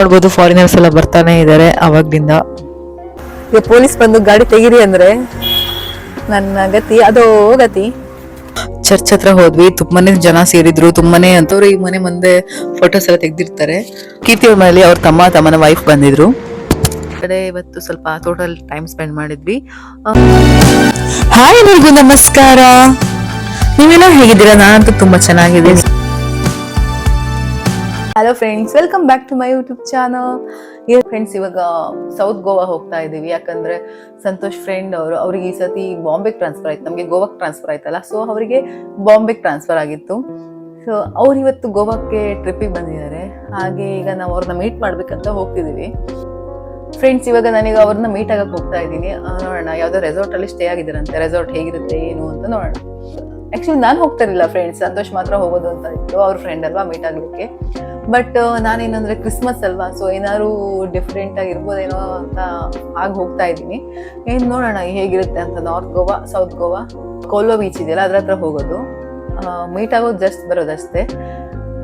ನೋಡ್ಬೋದು ಫಾರಿನರ್ಸ್ ಎಲ್ಲ ಬರ್ತಾನೆ ಇದ್ದಾರೆ ಅವಾಗಿಂದ ಈಗ ಪೊಲೀಸ್ ಬಂದು ಗಾಡಿ ತೆಗೀರಿ ಅಂದ್ರೆ ನನ್ನ ಗತಿ ಅದೋ ಗತಿ. ಚರ್ಚ್ ಹತ್ರ ಹೋದ್ವಿ ತುಂಬಾನೇ ಜನ ಸೇರಿದ್ರು ತುಂಬಾನೇ ಅಂತವ್ರು ಈ ಮನೆ ಮುಂದೆ ಫೋಟೋಸ್ ಎಲ್ಲ ತೆಗ್ದಿರ್ತಾರೆ. ಕೀರ್ತಿ ಅವ್ರ ಮನೇಲಿ ಅವ್ರ ತಮ್ಮ ತಮ್ಮನ ವೈಫ್ ಬಂದಿದ್ರು. ಈ ಕಡೆ ಇವತ್ತು ಸ್ವಲ್ಪ ಟೋಟಲ್ ಟೈಮ್ ಸ್ಪೆಂಡ್ ಮಾಡಿದ್ವಿ. ಹಾಯ್ ಎಲ್ರಿಗೂ ನಮಸ್ಕಾರ. ನೀವೆಲ್ಲ ಹೇಗಿದ್ದೀರಾ? ನಾನಂತೂ ತುಂಬಾ ಚೆನ್ನಾಗಿದೆ hello friends welcome back to my YouTube channel ಏನ್ ಫ್ರೆಂಡ್ಸ್ ಇವಾಗ ಸೌತ್ ಗೋವಾ ಹೋಗ್ತಾ ಇದೀವಿ. ಯಾಕಂದ್ರೆ ಸಂತೋಷ್ ಫ್ರೆಂಡ್ ಅವರು, ಅವ್ರಿಗೆ ಈ ಸತಿ ಬಾಂಬೆಗೆ ಟ್ರಾನ್ಸ್ಫರ್ ಆಯ್ತು. ನಮಗೆ ಗೋವಾಕ್ ಟ್ರಾನ್ಸ್ಫರ್ ಆಯ್ತಲ್ಲ ಸೊ ಅವರಿಗೆ ಬಾಂಬೆಗೆ ಟ್ರಾನ್ಸ್ಫರ್ ಆಗಿತ್ತು. ಸೊ ಅವ್ರು ಇವತ್ತು ಗೋವಾಕ್ಕೆ ಟ್ರಿಪ್ಪಿಗೆ ಬಂದಿದ್ದಾರೆ. ಹಾಗೆ ಈಗ ನಾವು ಅವ್ರನ್ನ ಮೀಟ್ ಮಾಡ್ಬೇಕಂತ ಹೋಗ್ತಿದೀವಿ. ಫ್ರೆಂಡ್ಸ್ ಇವಾಗ ನಾನೀಗ ಅವ್ರನ್ನ ಮೀಟ್ ಆಗಕ್ಕೆ ಹೋಗ್ತಾ ಇದ್ದೀನಿ. ನೋಡೋಣ, ಯಾವುದೋ ರೆಸಾರ್ಟ್ ಅಲ್ಲಿ ಸ್ಟೇ ಆಗಿದ್ದಾರಂತೆ. ರೆಸಾರ್ಟ್ ಹೇಗಿರುತ್ತೆ, ಏನು ಅಂತ ನೋಡೋಣ. ಆಕ್ಚುಲಿ ನಾನು ಹೋಗ್ತಿರಲಿಲ್ಲ ಫ್ರೆಂಡ್ಸ್ ಸಂತೋಷ್ ಮಾತ್ರ ಹೋಗೋದು ಅಂತ ಇತ್ತು. ಅವ್ರ ಫ್ರೆಂಡ್ ಅಲ್ವಾ ಮೀಟ್ ಆಗಲಿಕ್ಕೆ. ಬಟ್ ನಾನೇನಂದ್ರೆ ಕ್ರಿಸ್ಮಸ್ ಅಲ್ವಾ? ಸೊ ಏನಾದ್ರು ಡಿಫ್ರೆಂಟ್ ಆಗಿರ್ಬೋದೇನೋ ಅಂತ ಆಗಿ ಹೋಗ್ತಾ ಇದ್ದೀನಿ. ಏನು ನೋಡೋಣ, ಹೇಗಿರುತ್ತೆ ಅಂತ. North Goa south Goa Colva beach ಇದೆಯಲ್ಲ, ಅದ್ರ ಹತ್ರ ಹೋಗೋದು. ಮೀಟ್ ಆಗೋದು ಜಸ್ಟ್ ಬರೋದಷ್ಟೇ.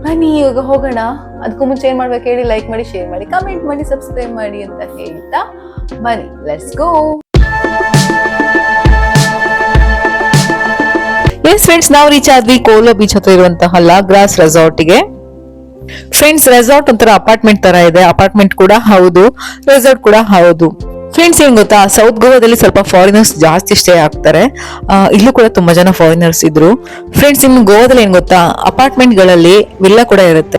ಬನ್ನಿ, ಇವಾಗ ಹೋಗೋಣ. ಅದಕ್ಕೂ ಮುಂಚೆ ಏನು ಮಾಡ್ಬೇಕು ಹೇಳಿ ಲೈಕ್ ಮಾಡಿ ಶೇರ್ ಮಾಡಿ ಕಮೆಂಟ್ ಮಾಡಿ ಸಬ್ಸ್ಕ್ರೈಬ್ ಮಾಡಿ ಅಂತ ಹೇಳ್ತಾ ಬನ್ನಿ. ಲೆಟ್ಸ್ ಗೋ ಎಸ್ ಫ್ರೆಂಡ್ಸ್ ನಾವು ರೀಚ್ ಆದ್ವಿ ಕೋಲೋ ಬೀಚ್ ಹತ್ರ ಇರುವಂತಹ ಲಾಗ್ರಾಸ್ ರೆಸಾರ್ಟ್ಗೆ ಫ್ರೆಂಡ್ಸ್ ರೆಸಾರ್ಟ್ ಒಂಥರ ಅಪಾರ್ಟ್ಮೆಂಟ್ ತರ ಇದೆ. ಅಪಾರ್ಟ್ಮೆಂಟ್ ಕೂಡ ಹೌದು ರೆಸಾರ್ಟ್ ಕೂಡ ಹೌದು. ಫ್ರೆಂಡ್ಸ್ ಏನ್ ಗೊತ್ತಾ? ಸೌತ್ ಗೋವಾದಲ್ಲಿ ಸ್ವಲ್ಪ ಫಾರಿನರ್ಸ್ ಜಾಸ್ತಿ ಸ್ಟೇ ಆಗ್ತಾರೆ. ಇಲ್ಲೂ ಕೂಡ ತುಂಬಾ ಜನ ಫಾರಿನರ್ಸ್ ಇದ್ರು. ಫ್ರೆಂಡ್ಸ್ ಇನ್ನು ಗೋವಾದಲ್ಲಿ ಏನ್ ಗೊತ್ತಾ? ಅಪಾರ್ಟ್ಮೆಂಟ್ಗಳಲ್ಲಿ ವಿಲ್ಲಾ ಕೂಡ ಇರುತ್ತೆ.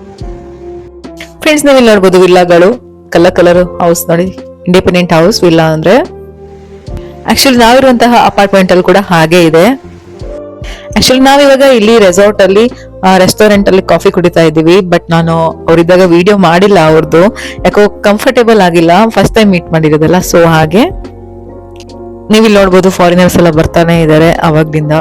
ಫ್ರೆಂಡ್ಸ್ ನೀವು ಇಲ್ಲಿ ನೋಡ್ಬೋದು ವಿಲ್ಲಾಗಳು ಕಲರ್ ಕಲರ್ ಹೌಸ್ ನೋಡಿ. ಇಂಡಿಪೆಂಡೆಂಟ್ ಹೌಸ್ ವಿಲ್ಲಾ ಅಂದ್ರೆ. ಆಕ್ಚುಲಿ ನಾವಿರುವಂತಹ ಅಪಾರ್ಟ್ಮೆಂಟ್ ಅಲ್ಲಿ ಕೂಡ ಹಾಗೆ ಇದೆ. ಆಕ್ಚುಲಿ ನಾವಿವಾಗ ಇಲ್ಲಿ ರೆಸಾರ್ಟ್ ಅಲ್ಲಿ ರೆಸ್ಟೋರೆಂಟ್ ಅಲ್ಲಿ ಕಾಫಿ ಕುಡಿತಾ ಇದ್ದೀವಿ. ಬಟ್ ನಾನು ಅವರಿದ್ದಾಗ ವಿಡಿಯೋ ಮಾಡಿಲ್ಲ ಅವ್ರದ್ದು ಯಾಕೋ ಕಂಫರ್ಟೇಬಲ್ ಆಗಿಲ್ಲ. ಫಸ್ಟ್ ಟೈಮ್ ಮೀಟ್ ಮಾಡಿರೋದಲ್ಲ ಸೊ ಹಾಗೆ ನೀವು ಇಲ್ಲಿ ನೋಡ್ಬೋದು ಫಾರಿನರ್ಸ್ ಎಲ್ಲ ಬರ್ತಾನೆ ಇದ್ದಾರೆ ಅವಾಗ್ಲಿಂದ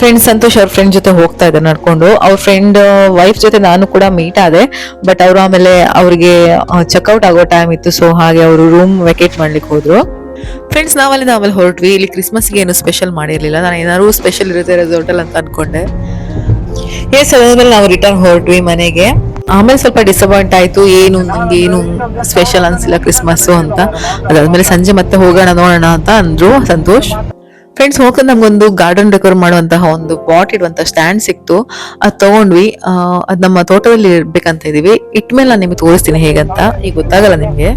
ಫ್ರೆಂಡ್ ಸಂತೋಷ್ ಅವ್ರ ಫ್ರೆಂಡ್ ಜೊತೆ ಹೋಗ್ತಾ ಇದ್ದಾರೆ ನಡ್ಕೊಂಡು. ಅವ್ರ ಫ್ರೆಂಡ್ ವೈಫ್ ಜೊತೆ ನಾನು ಕೂಡ ಮೀಟ್ ಆದೆ. ಬಟ್ ಅವರು ಆಮೇಲೆ ಅವ್ರಿಗೆ ಚೆಕ್ಔಟ್ ಆಗೋ ಟೈಮ್ ಇತ್ತು ಸೊ ಹಾಗೆ ಅವರು ರೂಮ್ ವೆಕೇಟ್ ಮಾಡ್ಲಿಕ್ಕೆ ಹೋದ್ರು. ಫ್ರೆಂಡ್ಸ್ ನಾವಲ್ಲಿ ಆಮೇಲೆ ಹೊರಟ್ವಿ. ಇಲ್ಲಿ ಕ್ರಿಸ್ಮಸ್ಗೆ ಏನು ಸ್ಪೆಷಲ್ ಮಾಡಿರಲಿಲ್ಲ. ನಾನು ಏನಾದ್ರು ಸ್ಪೆಷಲ್ ಇರುತ್ತೆ ರೆಸಾರ್ಟ್ ಅಲ್ಲಿ ಅಂತ ಅನ್ಕೊಂಡೆ. ಎಸ್ ಅದಾದ್ಮೇಲೆ ನಾವು ರಿಟರ್ನ್ ಹೊರಟ್ವಿ ಮನೆಗೆ. ಆಮೇಲೆ ಸ್ವಲ್ಪ ಡಿಸಪಾಯಿಂಟ್ ಆಯ್ತು. ಏನು, ನಂಗೆ ಏನು ಸ್ಪೆಷಲ್ ಅನ್ಸಿಲ್ಲ ಕ್ರಿಸ್ಮಸ್ ಅಂತ. ಅದಾದ್ಮೇಲೆ ಸಂಜೆ ಮತ್ತೆ ಹೋಗೋಣ, ನೋಡೋಣ ಅಂತ ಅಂದ್ರು. ಸಂತೋಷ್? ಫ್ರೆಂಡ್ಸ್ ಹೋಗ್ತಾ ನಮ್ಗೊಂದು ಗಾರ್ಡನ್ ಡೆಕೋರ್ ಮಾಡುವಂತಹ ಒಂದು ಪಾಟ್ ಇಡುವಂತ ಸ್ಟ್ಯಾಂಡ್ ಸಿಕ್ತು. ಅದು ತಗೊಂಡ್ವಿ. ಅದು ನಮ್ಮ ತೋಟದಲ್ಲಿ ಇಡ್ಬೇಕಂತ ಇದೀವಿ. ಇಟ್ಮೇಲೆ ನಾನು ನಿಮಗೆ ತೋರಿಸ್ತೀನಿ ಹೇಗಂತ. ಈಗ ಗೊತ್ತಾಗಲ್ಲ ನಿಮಗೆ.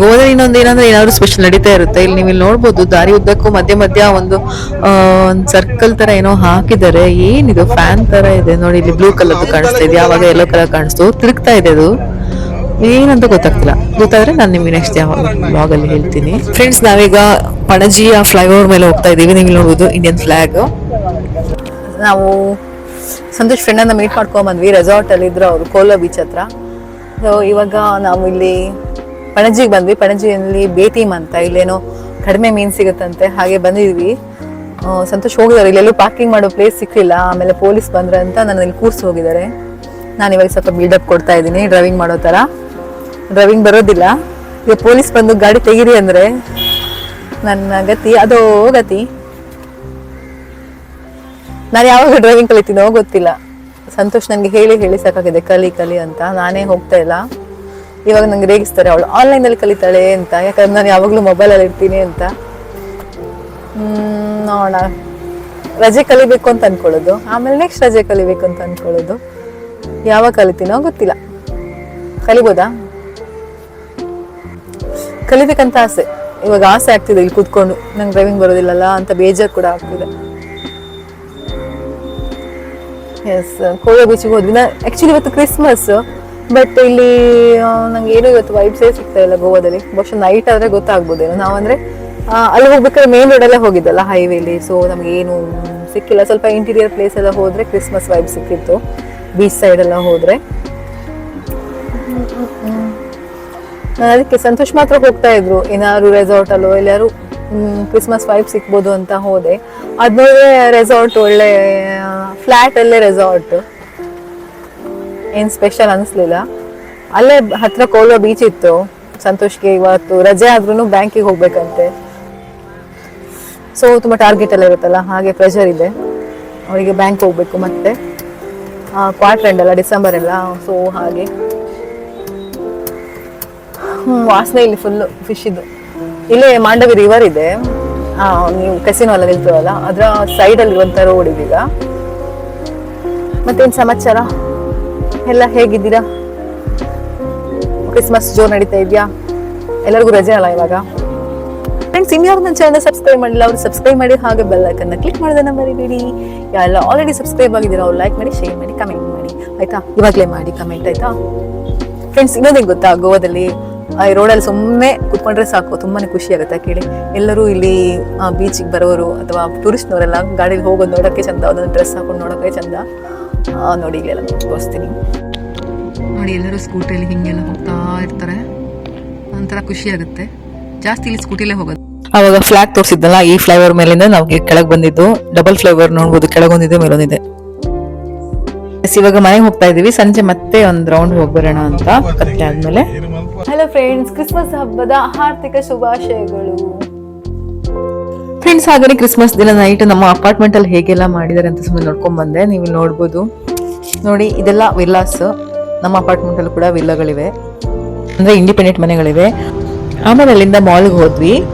ಗೋಧಿ ಇನ್ನೊಂದು ಏನಂದ್ರೆ ಏನಾದ್ರು ಸ್ಪೆಷಲ್ ನಡೀತಾ ಇರುತ್ತೆ. ಇಲ್ಲಿ ನೀವು ಇಲ್ಲಿ ನೋಡ್ಬೋದು, ದಾರಿ ಉದ್ದಕ್ಕೂ ಮಧ್ಯ ಮಧ್ಯ ಒಂದು ಒಂದು ಸರ್ಕಲ್ ತರ ಏನೋ ಹಾಕಿದ್ದಾರೆ. ಏನಿದು? ಫ್ಯಾನ್ ತರ ಇದೆ. ನೋಡಿ, ಇಲ್ಲಿ ಬ್ಲೂ ಕಲರ್ ಕಾಣಿಸ್ತಾ ಇದೆ. ಯಾವಾಗ ಯೆಲ್ಲೋ ಕಲರ್ ಕಾಣಿಸ್ತು? ತಿರುಗ್ತಾ ಇದೆ ಅದು. ಏನಂತ ಗೊತ್ತಾಗ್ತಿಲ್ಲ. ಗೊತ್ತಾದ್ರೆ ನಾನು ನಿಮ್ಗೆ ನೆಕ್ಸ್ಟ್ ಯಾವ ಬ್ಲಾಗ್ ಅಲ್ಲಿ ಹೇಳ್ತೀನಿ. ಫ್ರೆಂಡ್ಸ್ ನಾವೀಗ ಪಣಜಿಯ ಫ್ಲೈಓವರ್ ಮೇಲೆ ಹೋಗ್ತಾ ಇದ್ದೀವಿ. ನೀವು ನೋಡ್ಬೋದು ಇಂಡಿಯನ್ ಫ್ಲಾಗ್ ನಾವು ಸಂತೋಷ್ ಫ್ರೆಂಡ್ ಅನ್ನ ಮೀಟ್ ಮಾಡ್ಕೊಂಡ್ ಬಂದ್ವಿ. ರೆಸಾರ್ಟ್ ಅಲ್ಲಿ ಇದ್ರು ಅವರು ಕೋಲೋ ಬೀಚ್ ಹತ್ರ. ಸೊ ಇವಾಗ ನಾವು ಇಲ್ಲಿ ಪಣಜಿಗೆ ಬಂದ್ವಿ. ಪಣಜಿಯಲ್ಲಿ ಭೇಟಿ ಅಂತ ಇಲ್ಲೇನೋ ಕಡಿಮೆ ಮೀನ್ ಸಿಗುತ್ತಂತೆ. ಹಾಗೆ ಬಂದಿದ್ವಿ. ಸಂತೋಷ್ ಹೋಗಿದ್ದಾರೆ. ಇಲ್ಲೆಲ್ಲೂ ಪಾರ್ಕಿಂಗ್ ಮಾಡೋ ಪ್ಲೇಸ್ ಸಿಕ್ಕಿಲ್ಲ ಆಮೇಲೆ ಪೊಲೀಸ್ ಬಂದ್ರೆ ಅಂತ ನನ್ನ ಇಲ್ಲಿ ಕೂರ್ಸಿ ಹೋಗಿದ್ದಾರೆ. ನಾನು ಇವಾಗ ಸ್ವಲ್ಪ ಬಿಲ್ಡಪ್ ಕೊಡ್ತಾ ಇದ್ದೀನಿ ಡ್ರೈವಿಂಗ್ ಮಾಡೋ ಥರ ಡ್ರೈವಿಂಗ್ ಬರೋದಿಲ್ಲ. ಈಗ ಪೊಲೀಸ್ ಬಂದು ಗಾಡಿ ತೆಗೀರಿ ಅಂದ್ರೆ ನನ್ನ ಗತಿ, ಅದೋ ಗತಿ. ನಾನು ಯಾವಾಗ ಡ್ರೈವಿಂಗ್ ಕಲಿತೀನೋ ಗೊತ್ತಿಲ್ಲ. ಸಂತೋಷ್ ನನಗೆ ಹೇಳಿ ಹೇಳಿ ಸಾಕಾಗಿದೆ, ಕಲಿ ಕಲಿ ಅಂತ. ನಾನೇ ಹೋಗ್ತಾ ಇಲ್ಲ. ಇವಾಗ ನಂಗೆ ರೇಗಿಸ್ತಾರೆ ಅವಳು. ಆನ್ಲೈನ್ ಅಲ್ಲಿ ಕಲಿತಾಳೆ ಅಂತ. ಯಾಕಂದ್ರೆ ನಾನು ಯಾವಾಗಲೂ ಮೊಬೈಲ್ ಅಲ್ಲಿ ಇರ್ತೀನಿ ಅಂತ. ನೋಡೋಣ. ರಜೆ ಕಲಿಬೇಕು ಅಂತ ಅನ್ಕೊಳ್ಳೋದು. ಆಮೇಲೆ ನೆಕ್ಸ್ಟ್ ರಜೆ ಕಲಿಬೇಕು ಅಂತ ಅನ್ಕೊಳ್ಳೋದು. ಯಾವಾಗ ಕಲಿತೀನೋ ಗೊತ್ತಿಲ್ಲ. ಕಲಿಬೋದಾ? ಕಲಿಬೇಕಂತ ಆಸೆ. ಇವಾಗ ಆಸೆ ಆಗ್ತಿದೆ ಇಲ್ಲಿ ಕೂತ್ಕೊಂಡು. ನಂಗೆ ಡ್ರೈವಿಂಗ್ ಬರೋದಿಲ್ಲಲ್ಲ ಅಂತ ಬೇಜಾರು ಕೂಡ ಆಗ್ತಿದೆ. ಎಸ್ ಕೋಯೋ ಬೀಚಿಗೆ ಹೋದ್ವಿ. ನಾ ಆ್ಯಕ್ಚುಲಿ ಇವತ್ತು ಕ್ರಿಸ್ಮಸ್ ಬಟ್ ಇಲ್ಲಿ ನಂಗೆ ಏನು ಇವತ್ತು ವೈಬ್ಸೇ ಸಿಗ್ತಾ ಇಲ್ಲ ಗೋವಾದಲ್ಲಿ. ಬಹುಶಃ ನೈಟ್ ಆದರೆ ಗೊತ್ತಾಗ್ಬೋದೇನೋ. ನಾವಂದ್ರೆ ಅಲ್ಲಿ ಹೋಗ್ಬೇಕಾದ್ರೆ ಮೇನ್ ರೋಡಲ್ಲೇ ಹೋಗಿದ್ದಲ್ಲ ಹೈವೇಲಿ ಸೊ ನಮ್ಗೆ ಏನು ಸಿಕ್ಕಿಲ್ಲ. ಸ್ವಲ್ಪ ಇಂಟೀರಿಯರ್ ಪ್ಲೇಸ್ ಎಲ್ಲ ಹೋದರೆ ಕ್ರಿಸ್ಮಸ್ ವೈಬ್ ಸಿಕ್ಕಿತ್ತು. ಬೀಚ್ ಸೈಡೆಲ್ಲ ಹೋದ್ರೆ. ನಾನು ಅದಕ್ಕೆ ಸಂತೋಷ್ ಮಾತ್ರ ಹೋಗ್ತಾ ಇದ್ರು. ಏನಾದ್ರು ರೆಸಾರ್ಟ್ ಅಲ್ಲೋ ಎಲ್ಲಾರು ಕ್ರಿಸ್ಮಸ್ ವೈಬ್ ಸಿಕ್ಬೋದು ಅಂತ ಹೋದೆ. ಅದ್ ರೆಸಾರ್ಟ್ ಒಳ್ಳೆ ಫ್ಲಾಟ್ ಅಲ್ಲೇ ರೆಸಾರ್ಟ್ ಏನ್ ಸ್ಪೆಷಲ್ ಅನ್ಸ್ಲಿಲ್ಲ. ಅಲ್ಲೇ ಹತ್ರ ಕೋಲ್ವ ಬೀಚ್ ಇತ್ತು. ಸಂತೋಷ್ಗೆ ಇವತ್ತು ರಜೆ ಆದ್ರೂ ಬ್ಯಾಂಕಿಗೆ ಹೋಗ್ಬೇಕಂತೆ. ಸೊ ತುಂಬಾ ಟಾರ್ಗೆಟ್ ಎಲ್ಲ ಇರುತ್ತಲ್ಲ, ಹಾಗೆ ಪ್ರೆಷರ್ ಇದೆ. ಅವರಿಗೆ ಬ್ಯಾಂಕ್ ಹೋಗ್ಬೇಕು ಮತ್ತೆ. ಕ್ವಾರ್ಟರ್ ಎಂಡ್ ಅಲ್ಲ ಡಿಸೆಂಬರ್ ಎಲ್ಲ ಸೊ ಹಾಗೆ. ವಾಸನೆ ಇಲ್ಲಿ ಫುಲ್ ಫಿಶ್ ಇದು. ಇಲ್ಲೇ ಮಾಂಡವಿ ರಿವರ್ ಇದೆ. ನೀವು ಕೆಸಿನೋ ಎಲ್ಲ ನಿಲ್ತೀವಲ್ಲ ಅದರ ಸೈಡ್ ಅಲ್ಲಿ ಇರುವಂತ ರೋಡ್ ಇದೀಗ ಮತ್ತೇನ್ ಸಮಾಚಾರ? ಎಲ್ಲ ಹೇಗಿದ್ದೀರಾ? ಕ್ರಿಸ್ಮಸ್ ಜೋರ್ ನಡೀತಾ ಇದೆಯಾ? ಎಲ್ಲರಿಗೂ ರಜೆ ಅಲ್ಲ ಇವಾಗ? ಫ್ರೆಂಡ್ಸ್ ಇನ್ಯಾರು ನನ್ನ ಚಾನಲ್ ಸಬ್ಸ್ಕ್ರೈಬ್ ಮಾಡಿಲ್ಲ, ಅವ್ರು ಸಬ್ಸ್ಕ್ರೈಬ್ ಮಾಡಿ ಹಾಗೆ ಬೆಲ್ ಐಕನ್ನ ಕ್ಲಿಕ್ ಮಾಡೋದನ್ನ ಮರಿಬೇಡಿ. ಎಲ್ಲ ಆಲ್ರೆಡಿ ಸಬ್ಸ್ಕ್ರೈಬ್ ಆಗಿದ್ದೀರಾ, ಅವ್ರು ಲೈಕ್ ಮಾಡಿ ಶೇರ್ ಮಾಡಿ ಕಮೆಂಟ್ ಮಾಡಿ. ಆಯ್ತಾ? ಇವಾಗಲೇ ಮಾಡಿ ಕಮೆಂಟ್ ಆಯ್ತಾ? ಫ್ರೆಂಡ್ಸ್ ಇನ್ನೊಂದೇನು ಗೊತ್ತಾ, ಗೋವಾದಲ್ಲಿ? ಈ ರೋಡಲ್ಲಿ ಸುಮ್ಮನೆ ಕುತ್ಕೊಂಡ್ರೆ ಸಾಕು, ತುಂಬಾನೇ ಖುಷಿ ಆಗುತ್ತೆ ಕೇಳಿ. ಎಲ್ಲರೂ ಇಲ್ಲಿ ಬೀಚಿಗೆ ಬರೋರು ಅಥವಾ ಟೂರಿಸ್ಟ್ನವರೆಲ್ಲ ಗಾಡೀಲಿ ಹೋಗೋದು ನೋಡೋಕ್ಕೆ ಚಂದ, ಒಂದೊಂದು ಡ್ರೆಸ್ ಹಾಕೊಂಡು ನೋಡೋಕ್ಕೆ ಚಂದ. ನೋಡಿ ಇಲ್ಲೆಲ್ಲ ತೋರಿಸ್ತೀನಿ. ನೋಡಿ ಎಲ್ಲರೂ ಸ್ಕೂಟಿಯಲ್ಲಿ ಹಿಂಗೆಲ್ಲ ಹೋಗ್ತಾ ಇರ್ತಾರೆ. ಒಂಥರ ಖುಷಿ ಆಗುತ್ತೆ. ಜಾಸ್ತಿ ಇಲ್ಲಿ ಸ್ಕೂಟಿಲೇ ಹೋಗೋದು. ಅವಾಗ ಫ್ಲಾಗ್ ತೋರಿಸಿದ್ನಲ್ಲ ಈ ಫ್ಲೈಓವರ್ ಮೇಲಿಂದ ನಾವು ಕೆಳಗೆ ಬಂದಿದ್ದು ಡಬಲ್ ಫ್ಲೈಓವರ್ ನೋಡ್ಬೋದು, ಕೆಳಗೊಂದಿದೆ, ಮೇಲೊಂದಿದೆ. ಇವಾಗ ಮನೆಗೆ ಹೋಗ್ತಾ ಇದೀವಿ. ಸಂಜೆ ಮತ್ತೆ ಒಂದ್ ರೌಂಡ್ ಹೋಗ್ಬರೋಣ ಅಂತ ಪತ್ತೆ ಆದ್ಮೇಲೆ. ಹಲೋ ಫ್ರೆಂಡ್ಸ್ ಕ್ರಿಸ್ಮಸ್ ಹಬ್ಬದ ಆರ್ಥಿಕ ಶುಭಾಶಯಗಳು. ಫ್ರೆಂಡ್ಸ್ ಹಾಗೆ ಕ್ರಿಸ್ಮಸ್ ದಿನ ನೈಟ್ ನಮ್ಮ ಅಪಾರ್ಟ್ಮೆಂಟ್ ಅಲ್ಲಿ ಹೇಗೆಲ್ಲ ಮಾಡಿದಾರೆ ಅಂತ ಸುಮ್ಮನೆ ನೋಡ್ಕೊಂಡ್ ಬಂದೆ. ನೀವು ನೋಡ್ಬೋದು. ನೋಡಿ ಇದೆಲ್ಲ ವಿಲ್ಲಾಸ್ ನಮ್ಮ ಅಪಾರ್ಟ್ಮೆಂಟ್ ಅಲ್ಲಿ ಕೂಡ ವಿಲ್ಲಗಳಿವೆ ಅಂದ್ರೆ ಇಂಡಿಪೆಂಡೆಂಟ್ ಮನೆಗಳಿವೆ. ಆಮೇಲೆ ಅಲ್ಲಿಂದ ಮಾಲ್ಗೆ ಹೋದ್ವಿ.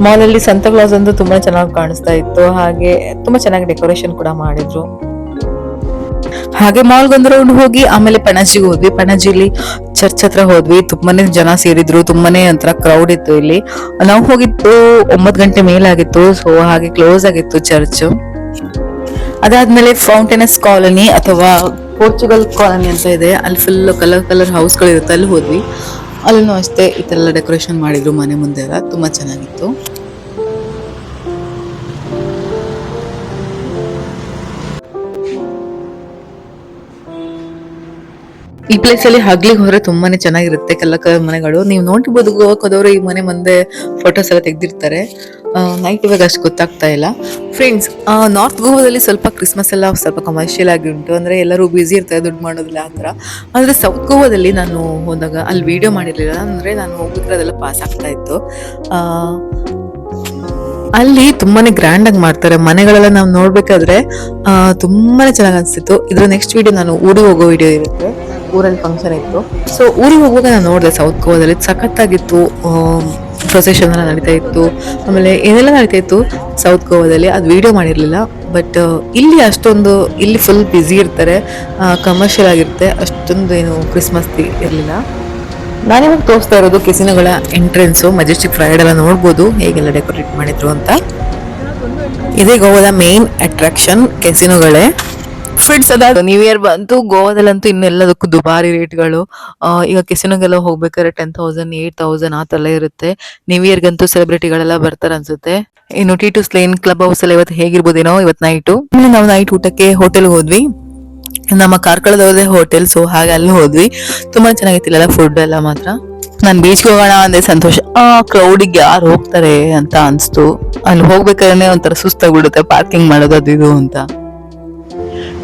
ಮಾಲ್ ಅಲ್ಲಿ ಸಂತ ಕ್ಲಾಸ್ ಅಂತೂ ತುಂಬಾ ಚೆನ್ನಾಗಿ ಕಾಣಿಸ್ತಾ ಇತ್ತು. ಹಾಗೆ ತುಂಬಾ ಚೆನ್ನಾಗಿ ಡೆಕೋರೇಷನ್ ಕೂಡ ಮಾಡಿದ್ರು. ಹಾಗೆ ಮಾಲ್ಗೊಂದು ರೌಂಡ್ ಹೋಗಿ, ಆಮೇಲೆ ಪಣಜಿಗೆ ಹೋದ್ವಿ. ಪಣಜಿಲಿ ಚರ್ಚ್ ಹತ್ರ ಹೋದ್ವಿ. ತುಂಬಾನೇ ಜನ ಸೇರಿದ್ರು, ತುಂಬಾನೇ ಒಂಥರ ಕ್ರೌಡ್ ಇತ್ತು ಇಲ್ಲಿ. ನಾವು ಹೋಗಿದ್ದು ಒಂಬತ್ತು ಗಂಟೆ ಮೇಲಾಗಿತ್ತು ಸೊ ಹಾಗೆ ಕ್ಲೋಸ್ ಆಗಿತ್ತು ಚರ್ಚ್ ಅದಾದ್ಮೇಲೆ ಫೌಂಟೇನಸ್ ಕಾಲೋನಿ ಅಥವಾ ಪೋರ್ಚುಗಲ್ ಕಾಲೋನಿ ಅಂತ ಇದೆ. ಅಲ್ಲಿ ಫುಲ್ ಕಲರ್ ಕಲರ್ ಹೌಸ್ಗಳು ಇರುತ್ತೆ ಅಲ್ಲಿ ಹೋದ್ವಿ. ಅಲ್ಲೂ ಅಷ್ಟೇ, ಈ ಥರ ಎಲ್ಲ ಡೆಕೋರೇಷನ್ ಮಾಡಿದ್ರು ಮನೆ ಮುಂದೆ ಎಲ್ಲ. ತುಂಬಾ ಚೆನ್ನಾಗಿತ್ತು. ಈ ಪ್ಲೇಸ್ ಅಲ್ಲಿ ಹಗ್ಲಿಗೆ ಹೊರ ತುಂಬಾನೇ ಚೆನ್ನಾಗಿರುತ್ತೆ ಕಲ್ಲ ಕಲರ್ ಮನೆಗಳು. ನೀವು ನೋಡಿರ್ಬೋದು ಗೋವಾಕ್ ಈ ಮನೆ ಮುಂದೆ ಫೋಟೋಸ್ ಎಲ್ಲ ತೆಗೆದಿರ್ತಾರೆ. ನೈಟ್ ಇವಾಗ ಅಷ್ಟು ಗೊತ್ತಾಗ್ತಾ ಇಲ್ಲ. ಫ್ರೆಂಡ್ಸ್ ನಾರ್ತ್ ಗೋವಾದಲ್ಲಿ ಸ್ವಲ್ಪ ಕ್ರಿಸ್ಮಸ್ ಎಲ್ಲ ಸ್ವಲ್ಪ ಕಮರ್ಷಿಯಲ್ ಆಗಿ ಉಂಟು. ಅಂದ್ರೆ ಎಲ್ಲರೂ ಬ್ಯುಸಿ ಇರ್ತಾರೆ ದುಡ್ಡು ಮಾಡೋದಿಲ್ಲ ಆ ಥರ. ಆದರೆ ಸೌತ್ ಗೋವಾದಲ್ಲಿ ನಾನು ಹೋದಾಗ ಅಲ್ಲಿ ವಿಡಿಯೋ ಮಾಡಿರಲಿಲ್ಲ. ಅಂದ್ರೆ ನಾನು ಹೋಗಿದ್ರೆ ಅದೆಲ್ಲ ಪಾಸ್ ಆಗ್ತಾ ಇತ್ತು. ಅಲ್ಲಿ ತುಂಬಾನೇ ಗ್ರ್ಯಾಂಡ್ ಆಗಿ ಮಾಡ್ತಾರೆ. ಮನೆಗಳೆಲ್ಲ ನಾವು ನೋಡ್ಬೇಕಾದ್ರೆ ತುಂಬಾನೇ ಚೆನ್ನಾಗಿ ಅನಿಸ್ತಿತ್ತು. ಇದ್ರ ನೆಕ್ಸ್ಟ್ ವಿಡಿಯೋ ನಾನು ಊರಿಗೆ ಹೋಗೋ ವಿಡಿಯೋ ಇರುತ್ತೆ. ಊರಲ್ಲಿ ಫಂಕ್ಷನ್ ಇತ್ತು. ಸೊ ಊರಿಗೆ ಹೋಗುವಾಗ ನಾನು ನೋಡಿದೆ ಸೌತ್ ಗೋವಾದಲ್ಲಿ ಸಖತ್ತಾಗಿತ್ತು ಪ್ರೊಸೆಷನ್ ಎಲ್ಲ ನಡೀತಾ ಇತ್ತು. ಆಮೇಲೆ ಏನೆಲ್ಲ ನಡೀತಾ ಇತ್ತು? ಸೌತ್ ಗೋವಾದಲ್ಲಿ ಅದು ವೀಡಿಯೋ ಮಾಡಿರಲಿಲ್ಲ ಬಟ್ ಇಲ್ಲಿ ಅಷ್ಟೊಂದು, ಇಲ್ಲಿ ಫುಲ್ ಬ್ಯುಸಿ ಇರ್ತಾರೆ. ಕಮರ್ಷಿಯಲ್ ಆಗಿರುತ್ತೆ. ಅಷ್ಟೊಂದು ಏನು ಕ್ರಿಸ್ಮಸ್ ಇರಲಿಲ್ಲ. ನಾನಿವಾಗ ತೋರಿಸ್ತಾ ಇರೋದು ಕೆಸಿನೋಗಳ ಎಂಟ್ರೆನ್ಸು ಮೆಜೆಸ್ಟಿಕ್ ಫ್ರೈಡ್ ಎಲ್ಲ ನೋಡ್ಬೋದು. ಹೇಗೆಲ್ಲ ಡೆಕೋರೇಟ್ ಮಾಡಿದ್ರು ಅಂತ. ಇದೇ ಗೋವಾದ ಮೇನ್ ಅಟ್ರಾಕ್ಷನ್ ಕೆಸಿನೋಗಳೇ ಫ್ರೆಂಡ್ಸ್ ಅದಾದ ನ್ಯೂ ಇಯರ್ ಬಂತು, ಗೋವಾದಲ್ಲಂತೂ ಇನ್ನೆಲ್ಲದಕ್ಕೂ ದುಬಾರಿ ರೇಟ್ಗಳು. ಈಗ ಕೆಸಿನೋಗೆಲ್ಲ ಹೋಗ್ಬೇಕಾದ್ರೆ ಟೆನ್ ತೌಸಂಡ್ ಏಟ್ ತೌಸಂಡ್ ಆ ಥರ ಇರುತ್ತೆ. ನ್ಯೂ ಇಯರ್ಗಂತೂ ಸೆಲೆಬ್ರಿಟಿಗಳೆಲ್ಲ ಬರ್ತಾರೆ ಅನ್ಸುತ್ತೆ. ಇನ್ನು T to lane club house ಎಲ್ಲ ಇವತ್ತು ಹೇಗಿರ್ಬೋದೇನೋ ಇವತ್ತು ನೈಟು ನಾವು ನೈಟ್ ಊಟಕ್ಕೆ ಹೋಟೆಲ್ಗೆ ಹೋದ್ವಿ. ನಮ್ಮ ಕಾರ್ಕಳದವ್ರದೇ ಹೋಟೆಲ್ ಸೊ ಹಾಗೆ ಅಲ್ಲಿ ಹೋದ್ವಿ. ತುಂಬಾ ಚೆನ್ನಾಗಿತ್ತಿಲ್ಲ ಫುಡ್ ಎಲ್ಲ ಮಾತ್ರ. ನಾನು ಬೀಚ್ಗೆ ಹೋಗೋಣ ಅಂದೆ ಸಂತೋಷ. ಆ ಕ್ರೌಡಿಗೆ ಯಾರು ಹೋಗ್ತಾರೆ ಅಂತ ಅನ್ಸ್ತು. ಅಲ್ಲಿ ಹೋಗ್ಬೇಕಾದ್ರೆ ಒಂಥರ ಸುಸ್ತಾಗ್ಬಿಡುತ್ತೆ ಪಾರ್ಕಿಂಗ್ ಮಾಡೋದು ಅದು ಇದು ಅಂತ.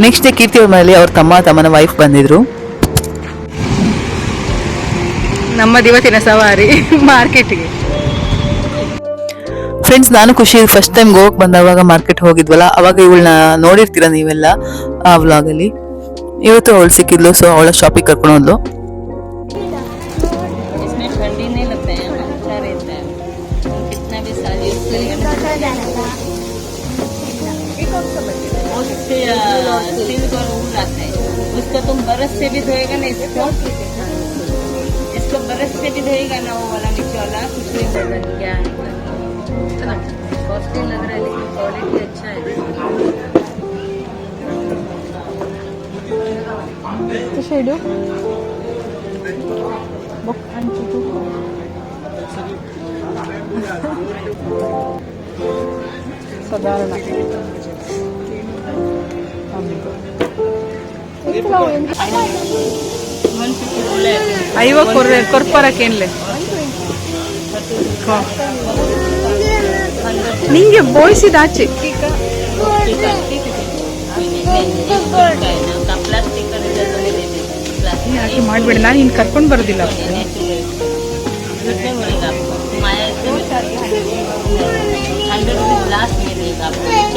ನೆಕ್ಸ್ಟ್ ಡೇ ಕೀರ್ತಿ ಅವ್ರ ಮನೇಲಿ ಅವ್ರ ತಮ್ಮ ತಮ್ಮನ ವೈಫ್ ಬಂದಿದ್ರು. ನಮ್ಮ ದಿವಸಿನ ಸವಾರಿ ಮಾರ್ಕೆಟ್ಗೆ ಫ್ರೆಂಡ್ಸ್ ನಾನು ಖುಷಿ ಫಸ್ಟ್ ಟೈಮ್ ಗೋವಾಕ್ ಬಂದವಾಗ ಮಾರ್ಕೆಟ್ ಹೋಗಿದ್ವಲ್ಲ ಅವಾಗ ಇವಳನ್ನ ನೋಡಿರ್ತೀರ ನೀವೆಲ್ಲ ಆ ವ್ಲಾಗಲ್ಲಿ ಇವತ್ತು ಅವಳು ಸಿಕ್ಕಿದ್ಲು ಸೊ ಅವಳ ಶಾಪಿಗೆ ಕರ್ಕೊಂಡು ಹೋದ್ಲು. इसको तुम बरस से भी धोएगा ना इसको? इसको बरस से भी धोएगा ना वो वाला नीचे वाला कुछ नहीं करना गया है। कॉस्टली लग रहा है, लेकिन क्वालिटी अच्छा है। तो शेडो बुक एंड साधारण ಅಯ್ಯೋ ನಿಂಗೆ ಬೋಯಿಸಿದಾಚೆ ಯಾಕೆ ಮಾಡ್ಬಿಡಿ ನಾನು ನೀನು ಕರ್ಕೊಂಡು ಬರೋದಿಲ್ಲ.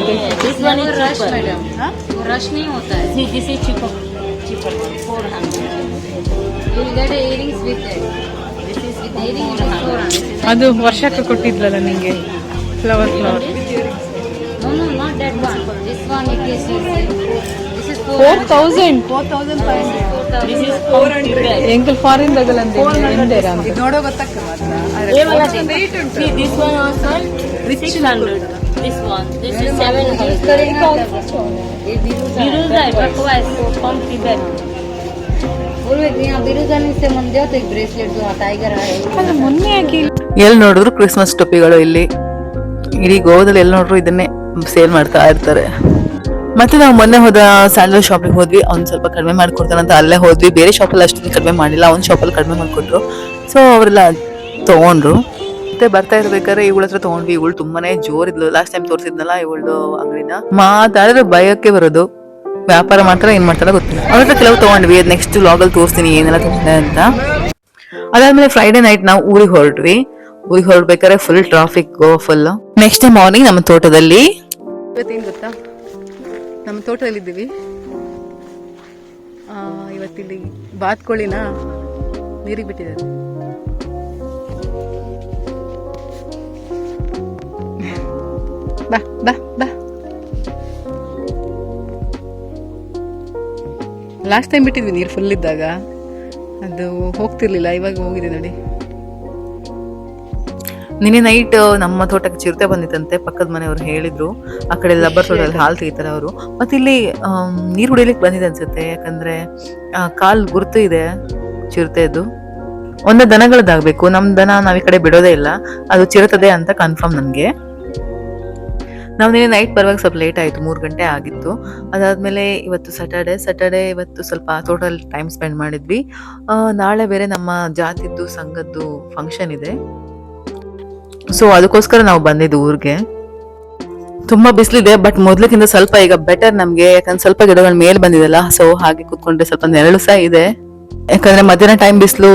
ಇದೆ this one is rush madam rush नहीं होता है see this is cheaper cheaper four hundred you will get earrings with this is with earring four hundred ಅದು ವರ್ಷಕ್ಕೆ ಕೊಟ್ಟಿದ್ಲಲ್ಲ ನಿಂಗೆ flower flower No, no, not that one. This one it is. This is four. Four thousand four thousand five hundred ಎಂಕಲ್ foreign ಇದು ನೋಡೋ ಎಲ್ಲಿ ನೋಡಿದ್ರು Christmas ಟೊಪ್ಪಿಗಳು ಇಲ್ಲಿ. ಇಡೀ ಗೋವಾದಲ್ಲಿ ಎಲ್ಲಿ ನೋಡಿದ್ರು ಇದನ್ನೇ ಸೇಲ್ ಮಾಡ್ತಾ ಇರ್ತಾರೆ. ಮತ್ತೆ ನಾವು ಮೊನ್ನೆ ಹೋದ ಸ್ಯಾಂಡಲ್ ಶಾಪಿಗೆ ಹೋದ್ವಿ. ಅವ್ನು ಸ್ವಲ್ಪ ಕಡಿಮೆ ಮಾಡ್ಕೊಡ್ತಾನಂತ ಅಲ್ಲೇ ಹೋದ್ವಿ. ಬೇರೆ ಶಾಪಲ್ಲಿ ಅಷ್ಟೊಂದು ಕಡಿಮೆ ಮಾಡಿಲ್ಲ. ಅವ್ನ ಶಾಪಲ್ಲಿ ಕಡಿಮೆ ಮಾಡಿಕೊಟ್ರು. ಸೊ ಅವರೆಲ್ಲ ತಗೊಂಡ್ರು. ಮತ್ತೆ ಬರ್ತಾ ಇರ್ಬೇಕಾದ್ರೆ ಇವಳ ಹತ್ರ ತಗೊಂಡ್ವಿ. ಇವಳು ತುಂಬಾನೇ ಜೋರಿದ್ಲು. ಲಾಸ್ಟ್ ಟೈಮ್ ತೋರಿಸಿದ್ನಲ್ಲ ಇವಳು ಅಂಗಡಿನ. ಮಾತಾಡಿದ್ರೆ ಭಯಕ್ಕೆ ಬರೋದು. ವ್ಯಾಪಾರ ಮಾತ್ರ ಏನ್ ಮಾಡ್ತಾರ ಗೊತ್ತಿಲ್ಲ. ಅವ್ರ ಹತ್ರ ಕೆಲವು ತಗೊಂಡ್ವಿ. ಅದ್ ನೆಕ್ಸ್ಟ್ ಲಾಗಲ್ಲಿ ತೋರಿಸ್ತೀನಿ ಏನೆಲ್ಲ ತಗೊಂಡೆ ಅಂತ. ಅದಾದ್ಮೇಲೆ ಫ್ರೈಡೆ ನೈಟ್ ನಾವು ಊರಿಗೆ ಹೊರಟ್ವಿ. ಊರಿಗೆ ಹೊರಡ್ಬೇಕಾದ್ರೆ full traffic full next day morning ನಮ್ಮ ತೋಟದಲ್ಲಿ ಇವತ್ತೇನು ಗೊತ್ತಾ? ನಮ್ಮ ತೋಟದಲ್ಲಿದ್ದೀವಿ. ಇವತ್ತಿಲ್ಲಿ ಬಾತ್ಕೋಳಿನ ನೀರಿಗೆ ಬಿಟ್ಟಿದ್ದಾರೆ. ಬಾ ಬಾ ಬಾ. ಲಾಸ್ಟ್ ಟೈಮ್ ಬಿಟ್ಟಿದ್ವಿ ನೀರು ಫುಲ್ ಇದ್ದಾಗ. ಅದು ಹೋಗ್ತಿರ್ಲಿಲ್ಲ, ಇವಾಗ ಹೋಗಿದೆ ನೋಡಿ. ನಿನ್ನೆ ನೈಟ್ ನಮ್ಮ ತೋಟಕ್ಕೆ ಚಿರತೆ ಬಂದಿತ್ತಂತೆ. ಪಕ್ಕದ ಮನೆಯವರು ಹೇಳಿದ್ರು. ಆ ಕಡೆ ರಬ್ಬರ್ ತೋಟದಲ್ಲಿ ಹಾಲು ತೆಗಿತಾರೆ ಅವರು. ಮತ್ತೆ ಇಲ್ಲಿ ನೀರು ಕುಡಿಲಿಕ್ಕೆ ಬಂದಿದೆ ಅನ್ಸುತ್ತೆ. ಯಾಕಂದ್ರೆ ಕಾಲ್ ಗುರುತು ಇದೆ ಚಿರತೆದು. ಒಂದೇ ದನಗಳದ್ದಾಗಬೇಕು ನಮ್ಮ ದನ ನಾವು ಈ ಕಡೆ ಬಿಡೋದೇ ಇಲ್ಲ. ಅದು ಚಿರತದೆ ಅಂತ ಕನ್ಫರ್ಮ್ ನನಗೆ. ನಾವು ನಿನ್ನೆ ನೈಟ್ ಬರುವಾಗ ಸ್ವಲ್ಪ ಲೇಟ್ ಆಯಿತು. ಮೂರು ಗಂಟೆ ಆಗಿತ್ತು. ಅದಾದಮೇಲೆ ಇವತ್ತು ಸ್ಯಾಟರ್ಡೆ ಸ್ಯಾಟರ್ಡೆ ಇವತ್ತು ಸ್ವಲ್ಪ ಟೋಟಲ್ ಟೈಮ್ ಸ್ಪೆಂಡ್ ಮಾಡಿದ್ವಿ. ನಾಳೆ ಬೇರೆ ನಮ್ಮ ಜಾತಿದ್ದು, ಸಂಘದ್ದು ಫಂಕ್ಷನ್ ಇದೆ. ಸೊ ಅದಕ್ಕೋಸ್ಕರ ನಾವು ಬಂದಿದ್ದು ಊರಿಗೆ. ತುಂಬಾ ಬಿಸಿಲಿದೆ ಬಟ್ ಮೊದ್ಲಕ್ಕಿಂತ ಸ್ವಲ್ಪ ಈಗ ಬೆಟರ್ ನಮಗೆ. ಯಾಕಂದ್ರೆ ಸ್ವಲ್ಪ ಗಿಡಗಳ ಮೇಲೆ ಬಂದಿದೆಲ್ಲ ಸೊ ಹಾಗೆ ಕುತ್ಕೊಂಡ್ರೆ ಸ್ವಲ್ಪ ನೆರಳು ಸಹ ಇದೆ. ಯಾಕಂದ್ರೆ ಮಧ್ಯಾಹ್ನ ಟೈಮ್ ಬಿಸಿಲು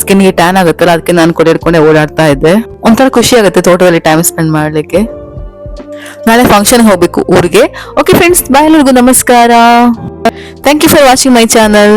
ಸ್ಕಿನ್ಗೆ ಟ್ಯಾನ್ ಆಗುತ್ತಲ್ಲ, ಅದಕ್ಕೆ ನಾನು ಕೊಡೆ ಹಿಡ್ಕೊಂಡೆ ಓಡಾಡ್ತಾ ಇದ್ದೆ. ಒಂಥರ ಖುಷಿ ಆಗುತ್ತೆ ತೋಟದಲ್ಲಿ ಟೈಮ್ ಸ್ಪೆಂಡ್ ಮಾಡಲಿಕ್ಕೆ. ನಾಳೆ ಫಂಕ್ಷನ್ ಹೋಗ್ಬೇಕು ಊರಿಗೆ. ಓಕೆ ಫ್ರೆಂಡ್ಸ್ ಬಾಯ್ ಎಲ್ಲರಿಗೂ ನಮಸ್ಕಾರ. Thank you for watching my channel